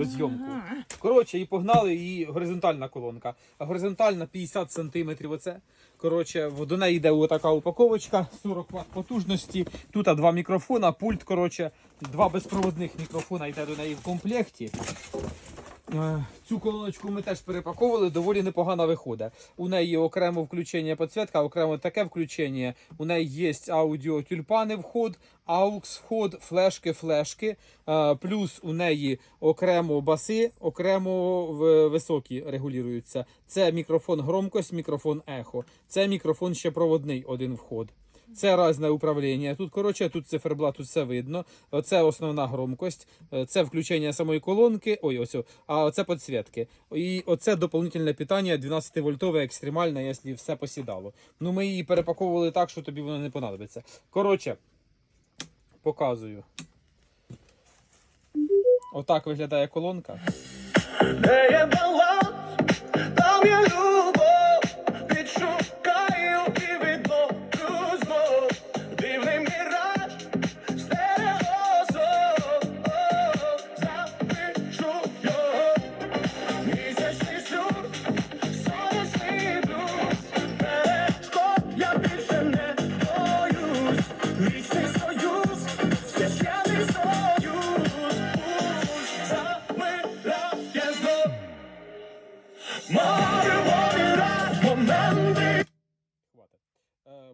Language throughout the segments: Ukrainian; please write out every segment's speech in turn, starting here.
відеозйомку. Коротше, і погнали, її горизонтальна колонка. А горизонтальна 50 см оце. Коротше, до неї йде така упаковочка, 40 Вт потужності. Тут два мікрофона, пульт, коротше, два безпроводних мікрофона йде до неї в комплекті. Е, Цю колоночку ми теж перепаковували, доволі непогано виходить. У неї окремо включення підсвітка, окремо таке включення. У неї є аудіо тюльпани вход, AUX вход, флешки, флешки. Е, Плюс у неї окремо баси, окремо високі регулюються. Це мікрофон громкость, мікрофон ехо. Це мікрофон ще проводний, один вход. Це різне управління. Тут, коротше, тут циферблат, тут все видно. Це основна громкость, е, це включення самої колонки, ой, ось, а оце підсвітки. І оце доповнительне питання 12 вольтове екстремальне, якщо все посідало. Ну ми її перепаковували так, що тобі воно не понадобиться. Коротше, показую. Отак виглядає колонка. Де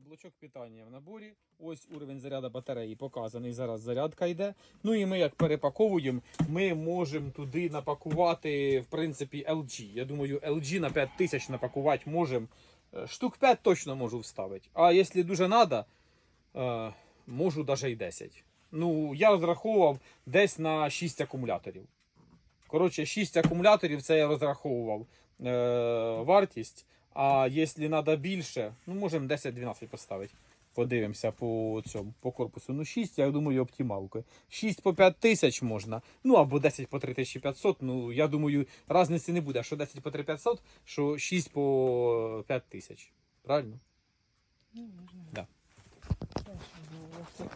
блочок питання в наборі. Ось уровень заряду батареї показаний. Зараз зарядка йде. Ну і ми як перепаковуємо, ми можемо туди напакувати, в принципі, LG. Я думаю, LG на 5000 напакувати можемо. Е, Штук 5 точно можу вставити. А якщо дуже треба, можу навіть і 10. Ну, я розраховував десь на 6 акумуляторів. Коротше, 6 акумуляторів це я розраховував е, вартість. А якщо треба більше, ну можемо 10-12 поставити. Подивимося по цьому по корпусу. Ну, 6, я думаю, оптималка. 6 по 5 тисяч можна. Ну або 10 по 3500. Ну, я думаю, різниці не буде. Що 10 по 3500, що 6 по 5 тисяч. Правильно? Ну, можна. Да. Було.